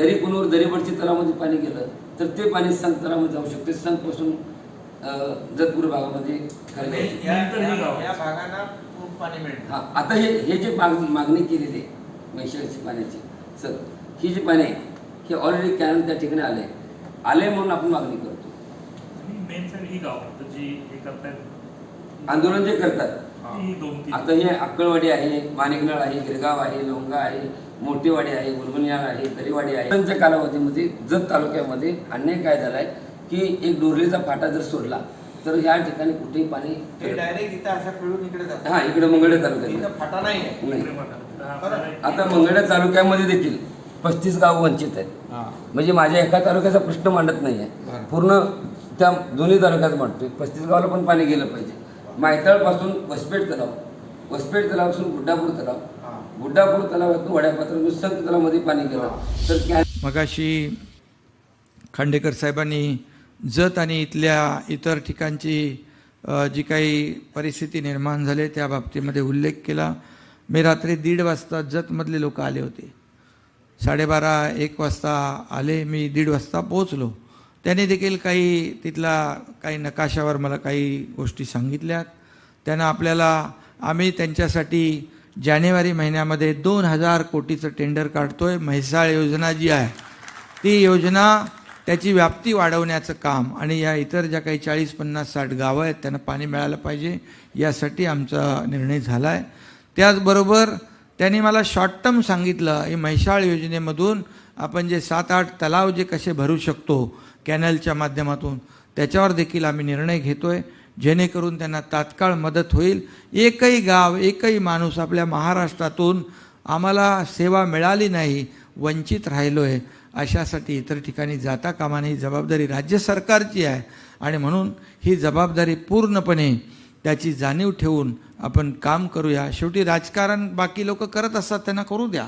दरी पुनवर दरीवरची तलावामध्ये पाणी गेलं तर ते पाणी संक तलावामध्ये जाऊ शकते. संकपासून जतपूर भागामध्ये खाली ही गावं. या- या भागांना पूर्ण पाणी मिळतं. हा आता हे हे जे माग मागणी केलेली आहे म्हैशाळची पाण्याची सर ही जी पाणी आहे हे ऑलरेडी कॅनल त्या ठिकाणी आले आले म्हणून आपण मागणी करतो. आणि मेन साईड ही गाव तर जी हे करतायत. आंदोलन जे करतात ही दोन तीन आता हे अक्कळवाडी आहे माणिकनाळ आहे गिरगाव आहे लोंगा आहे मोठेवाडी आहे गुलबनियाळ आहे दरीवाडी आहे. त्यांच्या कालावधीमध्ये जत तालुक्यामध्ये अन्याय काय झालाय की एक डोरलीचा फाटा जर सोडला तर ह्या ठिकाणी कुठेही पाणी हे डायरेक्ट इथं अशा पिळून इकडे जातं. हा इकडे मंगळ तालुक्यात. फाटा नाही आहे. आता मंगळ तालुक्यामध्ये देखील पस्तीस गाव वंचित आहेत. म्हणजे माझ्या एका तालुक्याचा प्रश्न मांडत नाही आहे. पूर्ण त्या दोन्ही तालुक्यात मांडतोय. पस्तीस गावाला पण पाणी गेलं पाहिजे. मायताळपासून वसपेट तलाव. वसपेट तलावापासून गुड्डापूर तलाव. गुड्डापूर तलावातून वड्यापात्रातून संत तलावामध्ये पाणी गेलं. तर कॅन मगाशी खांडेकर साहेबांनी जत आणि इथल्या इतर ठिकाणची जी काही परिस्थिती निर्माण झाली त्या बाबतीमध्ये उल्लेख केला. मी रात्री दीड वाजता जतमधले लोक आले होते. साडेबारा एक वाजता आले. मी दीड वाजता पोहोचलो. त्याने देखील काही तिथला काही नकाशावर मला काही गोष्टी सांगितल्यात. त्यानं आपल्याला आम्ही त्यांच्यासाठी जानेवारी महिन्यामध्ये दोन हजार कोटीचं टेंडर काढतो आहे म्हैसाळ योजना जी आहे ती योजना त्याची व्याप्ती वाढवण्याचं काम आणि या इतर ज्या काही चाळीस पन्नास साठ गावं आहेत त्यांना पाणी मिळालं पाहिजे यासाठी आमचा निर्णय झाला आहे त्याचबरोबर त्यांनी मला शॉर्ट टर्म सांगितलं ही म्हैसाळ योजनेमधून आपण जे सात आठ तलाव जे कसे भरू शकतो कॅनलच्या माध्यमातून त्याच्यावर देखील आम्ही निर्णय घेतो आहे जेणेकरून त्यांना तात्काळ मदत होईल. एकही गाव एकही माणूस आपल्या महाराष्ट्रातून आम्हाला सेवा मिळाली नाही वंचित राहिलो आहे अशासाठी इतर ठिकाणी जाता कामाने ही जबाबदारी राज्य सरकारची आहे आणि म्हणून ही जबाबदारी पूर्णपणे त्याची जाणीव ठेवून आपण काम करूया. शेवटी राजकारण बाकी लोक करत असतात त्यांना करू द्या.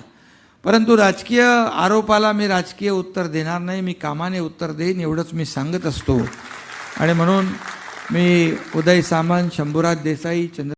परंतु राजकीय आरोपाला मी राजकीय उत्तर देणार नाही मी कामाने उत्तर देईन एवढंच मी सांगत असतो. आणि म्हणून मी उदय सामंत शंभूराज देसाई चंद्र